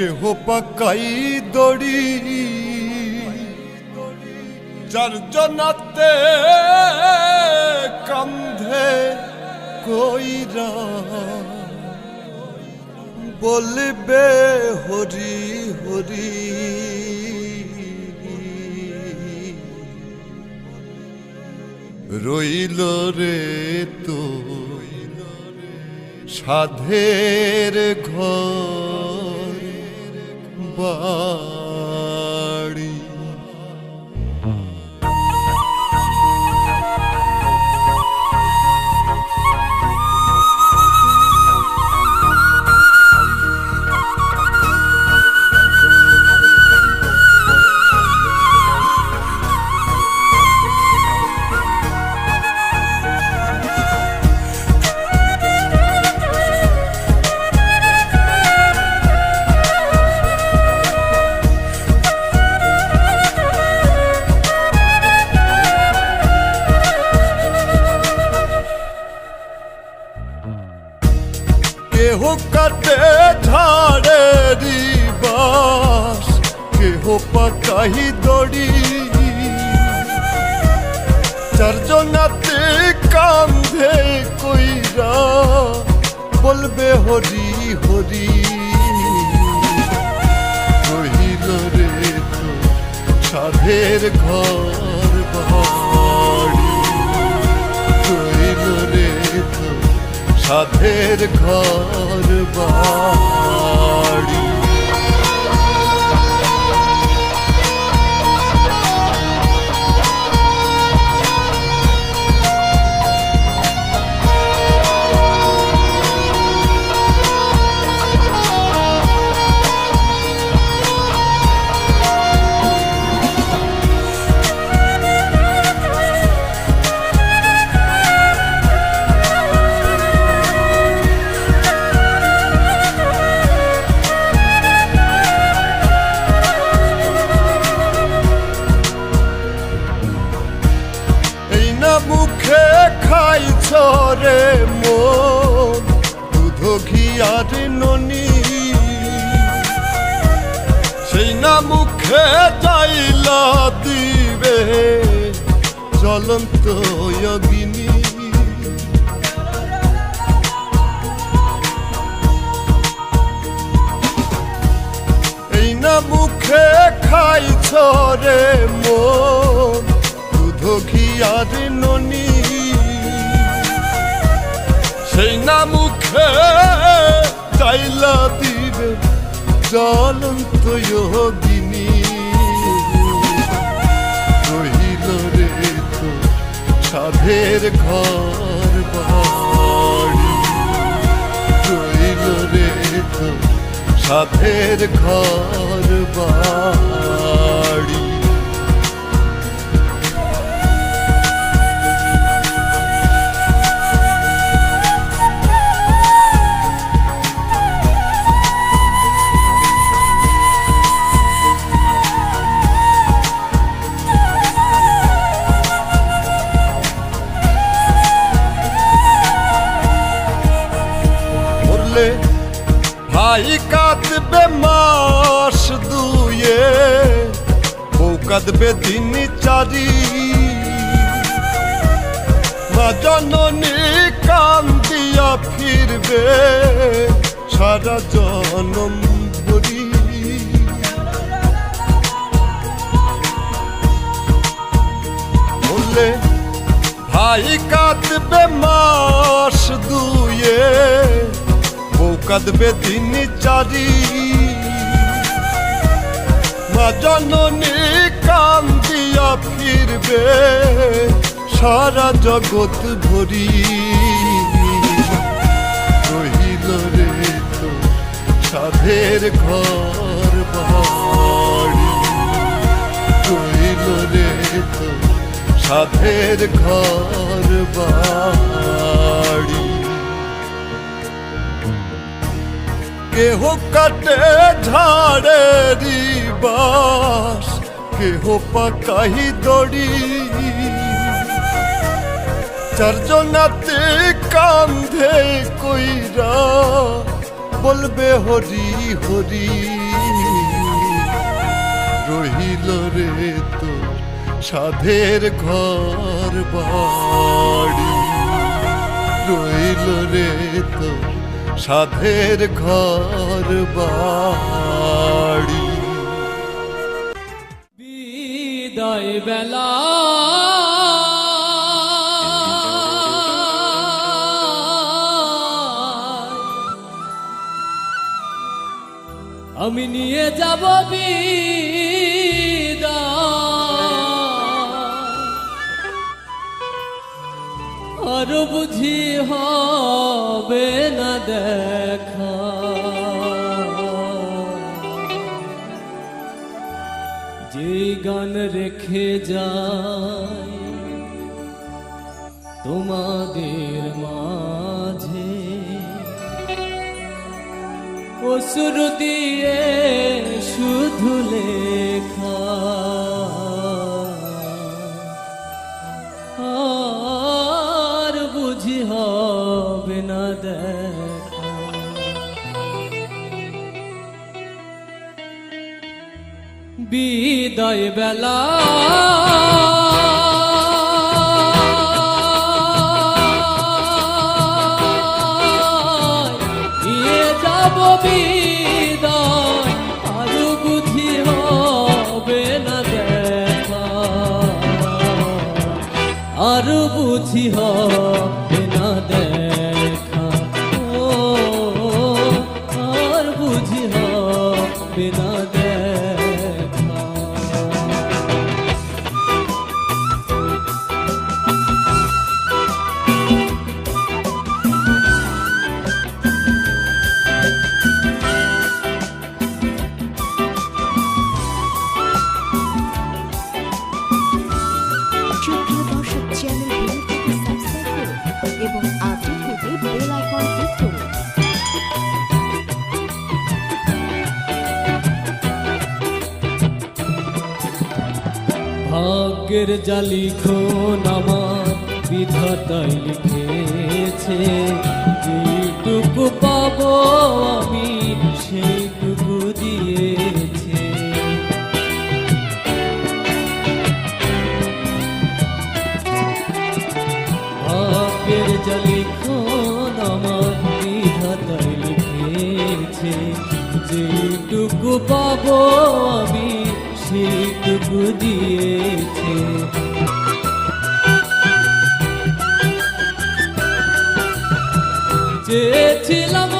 কেহ পাকাই দড়ি। চারজনাতে কান্ধে কইরা বলবে হরি হরি। রইল রে তো সাধের ঘর। বাড়ি কেহ কাটে ঝাড়ে বাস কেহ পাকাহি দড়ি। চারজনাতে কান্ধে কইরা বলবে, হরি হরি। কহিল রে সাধের ঘর বাড়ি সাধের ঘর বাড়ি। মুখে চাইলা দিবে অগ্নি। এই না মুখে খাইছ রে মন, দুধ, ঘি আর ননি। সেই না মুখে চাইলা দিবে জ্বলন্ত যোগিনী সাধের ঘর বাড়ি। রে সাধের ঘর বাড়ি। কাঁদবে দিন চারি মা জননী কান্দিয়া ফিরবে, সারা জনম ভরি বললে, ভাই কাঁদবে মাস দুয়ে বউ কাঁদবে দিন চারি মা জননী ফিরবে, সারা জগৎ ভরি। রহিল রে তো সাধের ঘর বাড়ি। রহিল রে তো সাধের ঘর বাড়ি। কেহ কাটে ঝাড়ে বাস কেহ পাকাহি দড়ি? চারজনাতে কান্ধে কইরা বলবে, হরি হরি, রহিল রে তোর সাধের ঘর বাড়ি। রইল রে তোর সাধের ঘর বাড়ি। বিদায় বেলা। আমি নিয়ে যাব আর বুঝি হবে না দেখা। রেখে যায় তোমাদের মাঝে। অসুর দিয়ে শুধু বিদায় বেলা। নিয়ে যাব দেখা। ও আর বুঝি হবে ভাগ্যের জালি খন আমার। বিধাতাই লিখেছে যেটুকু পাবো দিয়েছে। চেয়েছিলাম